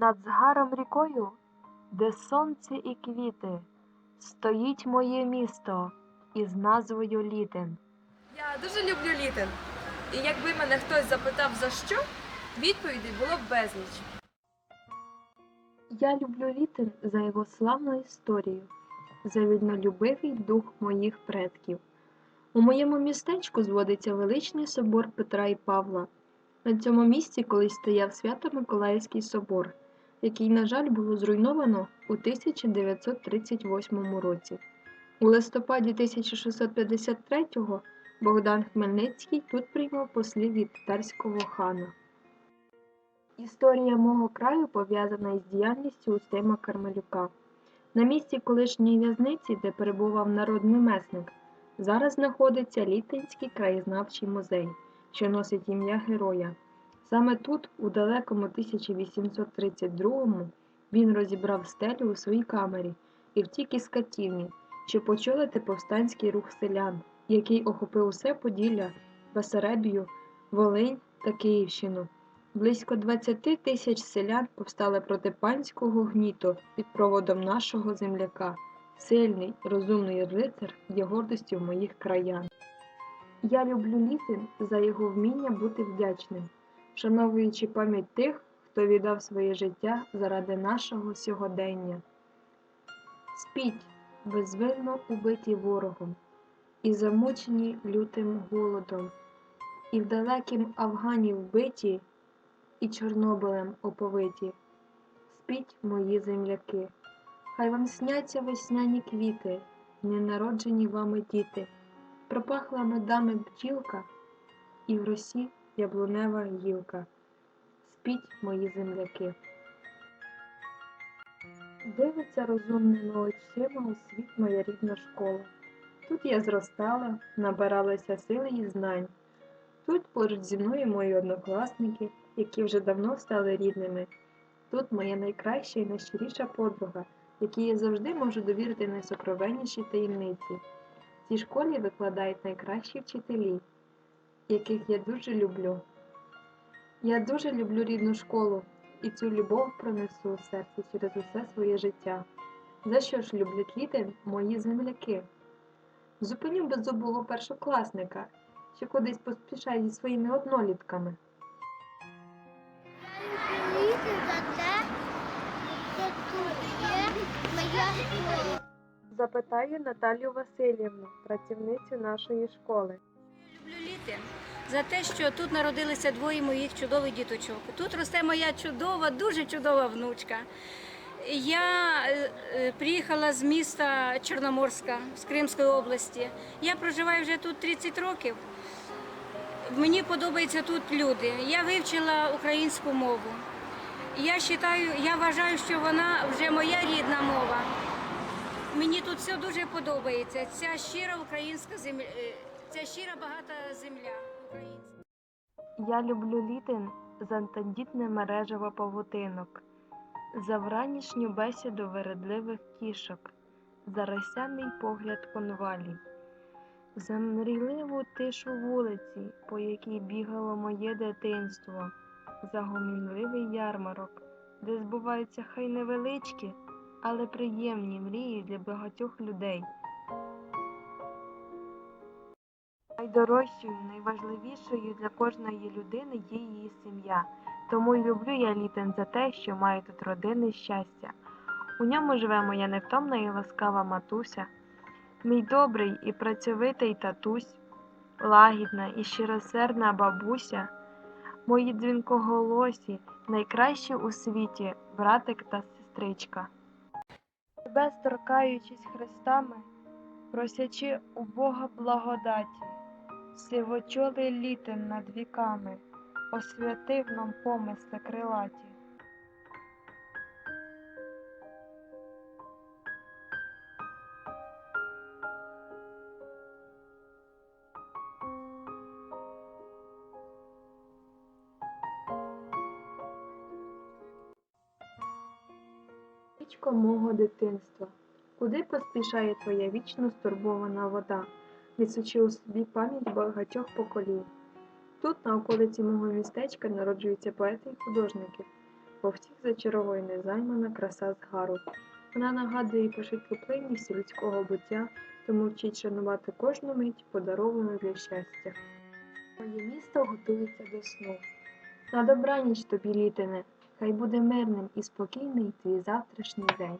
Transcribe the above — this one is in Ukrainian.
Над згаром рікою, де сонце і квіти, стоїть моє місто із назвою Літин. Я дуже люблю літин. І якби мене хтось запитав за що, відповідей було б безліч. Я люблю Літин за його славну історію, за вільнолюбивий дух моїх предків. У моєму містечку зводиться величний собор Петра і Павла. На цьому місці колись стояв Свято-Миколаївський собор, який, на жаль, було зруйновано у 1938 році. У листопаді 1653-го Богдан Хмельницький тут приймав послів від татарського хана. Історія мого краю пов'язана із діяльністю Устима Кармелюка. На місці колишньої в'язниці, де перебував народний месник, зараз знаходиться Літинський краєзнавчий музей, що носить ім'я героя. Саме тут, у далекому 1832-му, він розібрав стелю у своїй камері і втік із катівні, щоб очолити повстанський рух селян, який охопив усе Поділля, Басарабію, Волинь та Київщину. Близько 20 тисяч селян повстали проти панського гніту під проводом нашого земляка. Сильний, розумний рицар є гордістю моїх краян. Я люблю Літин за його вміння бути вдячним, вшановуючи пам'ять тих, хто віддав своє життя заради нашого сьогодення. Спіть, безвинно убиті ворогом, і замучені лютим голодом, і в далекім Афгані вбиті, і Чорнобилем оповиті. Спіть, мої земляки, хай вам сняться весняні квіти, ненароджені вами діти, пропахла медами бджілка, і в росі яблунева гілка. Спіть, мої земляки. Дивиться розумними очима у світ моя рідна школа. Тут я зростала, набиралася сили і знань. Тут поруч зі мною мої однокласники, які вже давно стали рідними. Тут моя найкраща і найщиріша подруга, якій я завжди можу довірити найсокровенніші таємниці. В цій школі викладають найкращі вчителі, яких я дуже люблю. Я дуже люблю рідну школу і цю любов пронесу у серці через усе своє життя. За що ж люблять Літин мої земляки? Зупиню беззубого першокласника, що кудись поспішає зі своїми однолітками. Літи. Запитаю Наталію Васильівну, працівницю нашої школи. Люблю за те, що тут народилися двоє моїх чудових діточок. Тут росте моя чудова, дуже чудова внучка. Я е, е, приїхала з міста Чорноморська з Кримської області. Я проживаю вже тут 30 років. Мені подобаються тут люди. Я вивчила українську мову. Я вважаю, я вважаю, що вона вже моя рідна мова. Мені тут все дуже подобається. Ця щира українська земля, е, ця щира багата земля українська. Я люблю літин за тендітне мережево павутинок, за вранішню бесіду вередливих кішок, за росяний погляд конвалів, за мрійливу тишу вулиці, по якій бігало моє дитинство, за гомінливий ярмарок, де збуваються хай невеличкі, але приємні мрії для багатьох людей. Найдорожчою, найважливішою для кожної людини є її сім'я. Тому й люблю я літин за те, що маю тут родинне щастя. У ньому живе моя невтомна і ласкава матуся, мій добрий і працьовитий татусь, лагідна і щиросердна бабуся, мої дзвінкоголосі, найкращі у світі братик та сестричка. Тебе сторкаючись хрестами, просячи у Бога благодаті, сивочолий літин над віками, освятив нам помисли крилаті. Річко мого дитинства, куди поспішає твоя вічно стурбована вода, несучи у собі пам'ять багатьох поколінь. Тут, на околиці мого містечка, народжуються поети і художники. повсіх зачаровує незаймана краса згару. Вона нагадує про швидкоплинність людського буття, тому вчить шанувати кожну мить, подаровану для щастя. Моє місто готується до сну. На добраніч тобі, літине, хай буде мирним і спокійний твій завтрашній день.